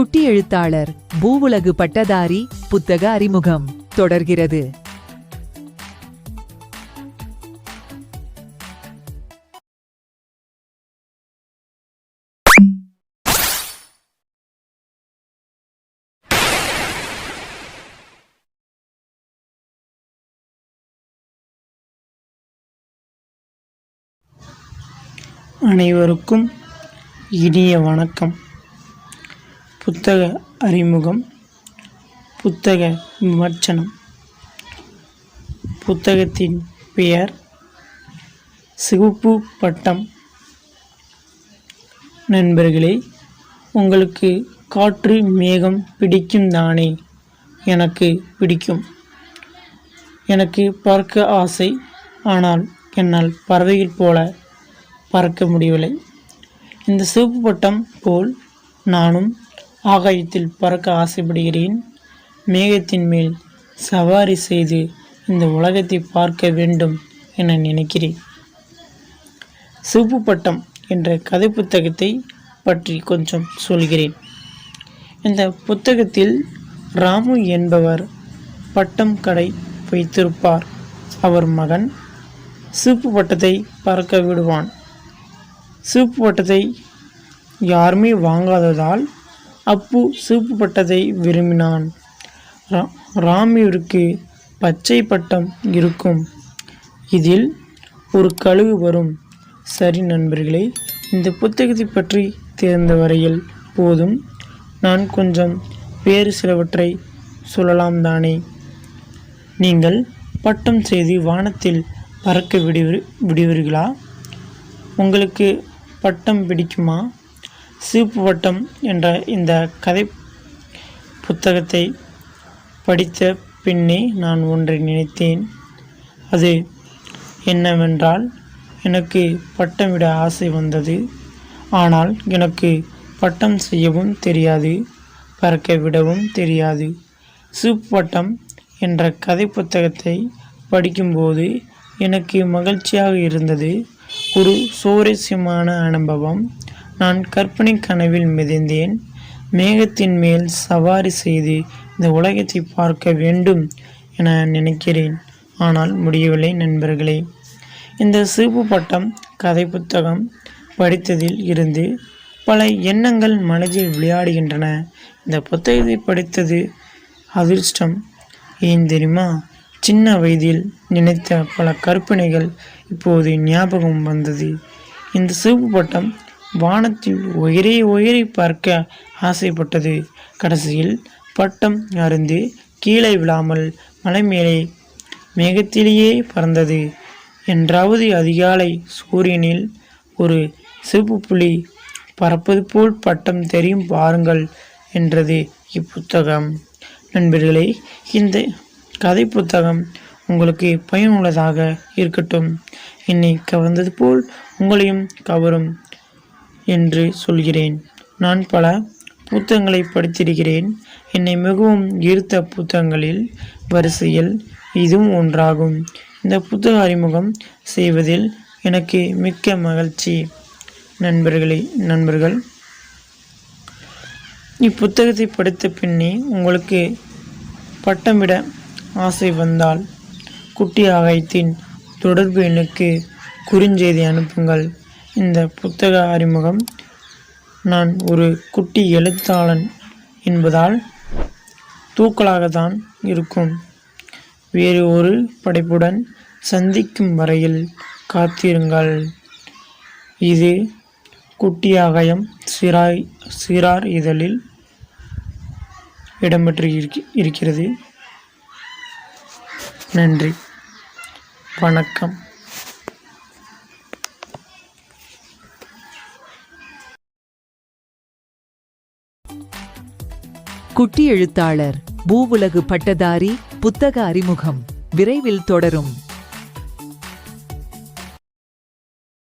குட்டி எழுத்தாளர் பூவுலகு பட்டதாரி புத்தக அறிமுகம் தொடர்கிறது. அனைவருக்கும் இனிய வணக்கம். புத்தக அறிமுகம் புத்தக விமர்சனம். புத்தகத்தின் பெயர் சிவப்பு பட்டம். நண்பர்களே உங்களுக்கு காற்று மேகம் பிடிக்கும் தானே? எனக்கு பிடிக்கும். எனக்கு பார்க்க ஆசை ஆனால் என்னால் பறவைகள் போல பறக்க முடியவில்லை. இந்த சிவப்பு பட்டம் போல் நானும் ஆகாயத்தில் பறக்க ஆசைப்படுகிறேன். மேகத்தின் மேல் சவாரி செய்து இந்த உலகத்தை பார்க்க வேண்டும் என நினைக்கிறேன். சிவப்பு பட்டம் என்ற கதை புத்தகத்தை பற்றி கொஞ்சம் சொல்கிறேன். இந்த புத்தகத்தில் ராமு என்பவர் பட்டம் கடை வைத்திருப்பார். அவர் மகன் சிவப்பு பட்டத்தை பறக்க விடுவான். சிவப்பு பட்டத்தை யாருமே வாங்காததால் அப்பு சிவப்பு பட்டத்தை விரும்பினான். ரா- ராமிற்கு பச்சை பட்டம் இருக்கும். இதில் ஒரு கழுகு வரும். சரி நண்பர்களே இந்த புத்தகத்தை பற்றி தெரிந்த வரையில் போதும். நான் கொஞ்சம் வேறு சிலவற்றை சொல்லலாம் தானே. நீங்கள் பட்டம் செய்து வானத்தில் பறக்க விடுவி விடுவீர்களா? உங்களுக்கு பட்டம் பிடிக்குமா? சிவப்பு வட்டம் என்ற இந்த கதை புத்தகத்தை படித்த பின்னே நான் ஒன்றை நினைத்தேன். அது என்னவென்றால் எனக்கு பட்டமிட ஆசை வந்தது. ஆனால் எனக்கு பட்டம் செய்யவும் தெரியாது பறக்க விடவும் தெரியாது. சிவப்பு பட்டம் என்ற கதை புத்தகத்தை படிக்கும்போது எனக்கு மகிழ்ச்சியாக இருந்தது. ஒரு சுவாரஸ்யமான அனுபவம். நான் கற்பனை கனவில் மிதந்தேன். மேகத்தின் மேல் சவாரி செய்து இந்த உலகத்தை பார்க்க வேண்டும் என நினைக்கிறேன். ஆனால் முடியவில்லை நண்பர்களே. இந்த சிவப்பு பட்டம் கதை புத்தகம் படித்ததில் இருந்து பல எண்ணங்கள் மனதில் விளையாடுகின்றன. இந்த புத்தகத்தை படித்தது அதிர்ஷ்டம். ஏன் தெரியுமா? சின்ன வயதில் நினைத்த பல கற்பனைகள் இப்போது ஞாபகம் வந்தது. இந்த சிவப்பு பட்டம் வானத்தில் உயரே உயரை பார்க்க ஆசைப்பட்டது. கடைசியில் பட்டம் அருந்து கீழே விழாமல் மலை மேலே மேகத்திலேயே பறந்தது. என்றாவது அதிகாலை சூரியனில் ஒரு சிவப்பு புலி பறப்பது போல் பட்டம் தெரியும் பாருங்கள் என்றது இப்புத்தகம். நண்பர்களே இந்த கதை புத்தகம் உங்களுக்கு பயனுள்ளதாக இருக்கட்டும். என்னை கவர்ந்தது போல் உங்களையும் கவரும். என்று சொல்கிறேன். நான் பல புத்தகங்களை படித்திருக்கிறேன். என்னை மிகவும் ஈர்த்த புத்தகங்களில் வரிசையில் இதுவும் ஒன்றாகும். இந்த புத்தக அறிமுகம் செய்வதில் எனக்கு மிக்க மகிழ்ச்சி. நண்பர்களே நண்பர்கள். இப்புத்தகத்தை படித்த பின்னே உங்களுக்கு பட்டமிட ஆசை வந்தால் குட்டி ஆகாயத்தின் தொடர்பு எண்ணுக்கு குறுஞ்செய்தி அனுப்புங்கள். இந்த புத்தக அறிமுகம். நான் ஒரு குட்டி எழுத்தாளன் என்பதால் தூக்கலாகத்தான் இருக்கும். வேறு ஒரு படைப்புடன் சந்திக்கும் வரையில் காத்திருங்கள். இது குட்டியாகயம் சிராய் சிறார் இதழில் இடம்பெற்று இருக்கிறது. நன்றி. வணக்கம். குட்டி எழுத்தாளர் பூவுலகு பட்டதாரி புத்தக அறிமுகம். விரைவில் தொடரும்.